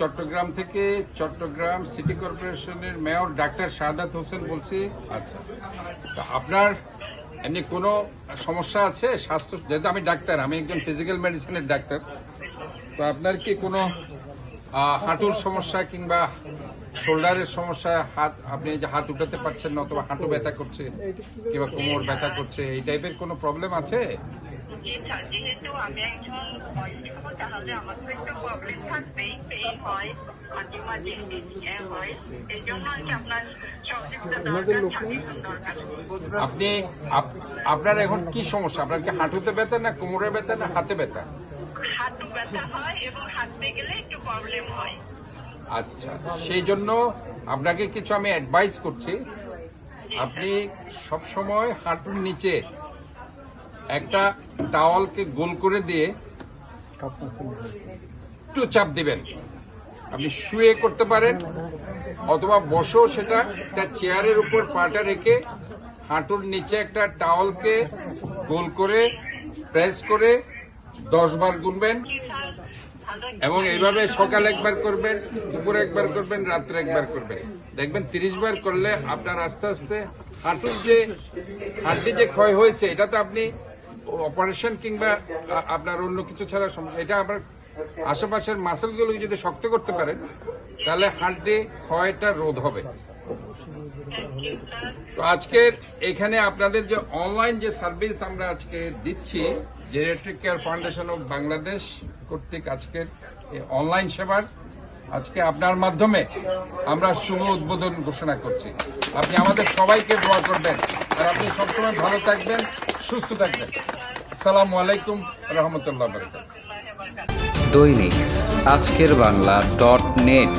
চট্টগ্রাম থেকে চট্টগ্রাম সিটি কর্পোরেশনের mayor doctor Shahadat Hossain বলছি। আচ্ছা আপনার এমনি কোনো সমস্যা আছে? স্বাস্থ্য, যেহেতু আমি ডাক্তার, আমি একজন ফিজিক্যাল মেডিসিনের ডাক্তার, তো আপনার কি কোনো হাঁটুর সমস্যা কিংবা শোল্ডারের সমস্যা, হাত, আপনি যে হাত উঠাতে পারছেন না অথবা হাঁটু ব্যথা করছে কিংবা কোমর ব্যথা করছে, এই টাইপের কোনো প্রবলেম আছে? যেহেতু আমি একজন বয়স্ক তাহলে আমার তো একটু প্রবলেম থাকবেই পেইন হয় মাঝে মাঝে হয়। এই জন্য আর কি আপনার সহযোগিতা দরকার আপনি আপ- আপনার এখন কি সমস্যা? আপনার কি হাঁটুতে ব্যথা না কোমরে ব্যথা না হাতে ব্যথা? হাঁটু ব্যথা হয় এবং হাঁটতে গেলে একটু প্রবলেম হয়। আচ্ছা সেই জন্য আপনাকে কিছু আমি অ্যাডভাইস করছি। আপনি সব সময় হাঁটুর নিচে একটা টাওয়ালকে গোল করে দিয়ে একটু চাপ দিবেন। আপনি শুয়ে করতে পারেন, অথবা বসেও সেটা একটা চেয়ারের উপর পাটা রেখে হাঁটুর নিচে একটা টাওয়ালকে গোল করে, প্রেস করে দশ বার গুনবেন এবং এইভাবে সকাল একবার করবেন, দুপুর একবার করবেন, রাত্রে একবার করবেন। দেখবেন তিরিশ বার করলে আপনার আস্তে আস্তে হাঁটুর যে হাড্ডি যে ক্ষয় হয়েছে, এটা তো আপনি অপারেশন কিংবা আপনার অন্য কিছু ছাড়া এটা আবার আশেপাশের মাসেলগুলো যদি শক্ত করতে পারেন, তাহলে হাড্ডি ক্ষয়টা রোধ হবে। তো আজকের এখানে আপনাদের যে অনলাইন যে সার্ভিস আমরা আজকে দিচ্ছি geriatric care foundation of Bangladesh কর্তৃক আজকের অনলাইন সেবার, আজকে আপনার মাধ্যমে আমরা শুভ উদ্বোধন ঘোষণা করছি। আপনি আমাদের সবাইকে দোয়া করবেন। আর আপনি সবসময় ভালো থাকবেন। সুস্থ থাকবেন। আসসালামু আলাইকুম রহমতুল্লাহ দৈনিক আজকের বাংলা ডট নেট।